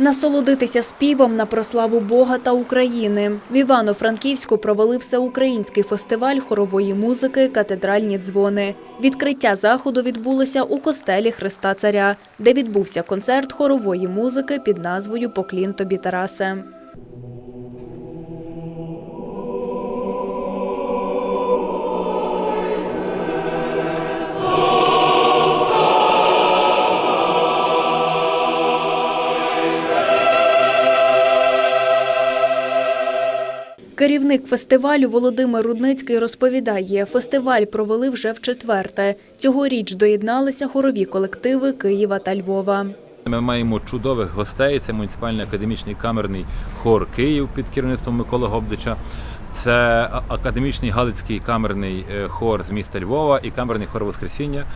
Насолодитися співом на прославу Бога та України. В Івано-Франківську провели всеукраїнський фестиваль хорової музики Катедральні дзвони. Відкриття заходу відбулося у костелі Христа Царя, де відбувся концерт хорової музики під назвою Поклін тобі, Тарасе. Керівник фестивалю Володимир Рудницький розповідає, фестиваль провели вже в четверте. Цьогоріч доєдналися хорові колективи Києва та Львова. Ми маємо чудових гостей. Це муніципальний академічний камерний хор Київ під керівництвом Миколи Гобдича. Це академічний Галицький камерний е, хор з міста Львова і камерний хор Воскресіння.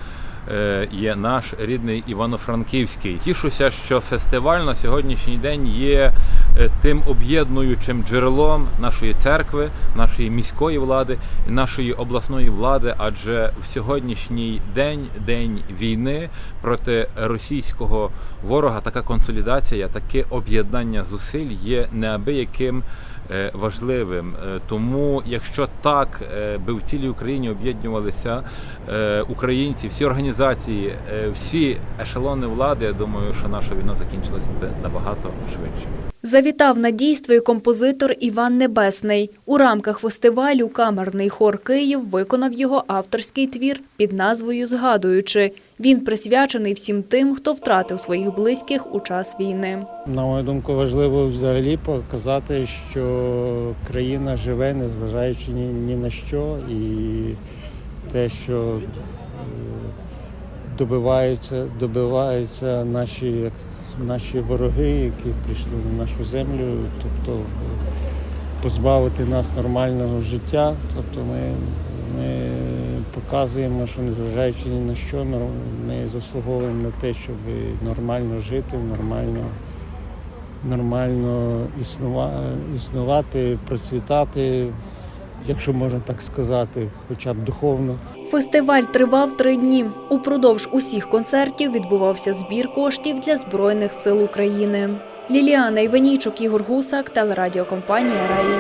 Е, Є наш рідний Івано-Франківський. Тішуся, що фестиваль на сьогоднішній день є е, тим об'єднуючим джерелом нашої церкви, нашої міської влади і нашої обласної влади. Адже в сьогоднішній день, день війни проти російського ворога, така консолідація, таке об'єднання зусиль є неабияким важливим. Е, Тому, якщо так е, би в цілій Україні об'єднувалися е, українці, всі організації, е, всі ешелони влади, я думаю, що наша війна закінчилася б набагато швидше. Завітав на дійство і композитор Іван Небесний. У рамках фестивалю камерний хор Київ виконав його авторський твір під назвою Згадуючи. Він присвячений всім тим, хто втратив своїх близьких у час війни. На мою думку, важливо взагалі показати, що країна живе, незважаючи ні, ні на що, і те, що е, добиваються, добиваються наші, наші вороги, які прийшли на нашу землю, тобто е, позбавити нас нормального життя. Тобто ми, ми показуємо, що незважаючи ні на що, ми заслуговуємо на те, щоб нормально жити, нормально нормально існува, існувати, процвітати, якщо можна так сказати, хоча б духовно. Фестиваль тривав три дні. Упродовж усіх концертів відбувався збір коштів для Збройних сил України. Ліліана Іванійчук, Ігор Гусак, телерадіокомпанія Раї.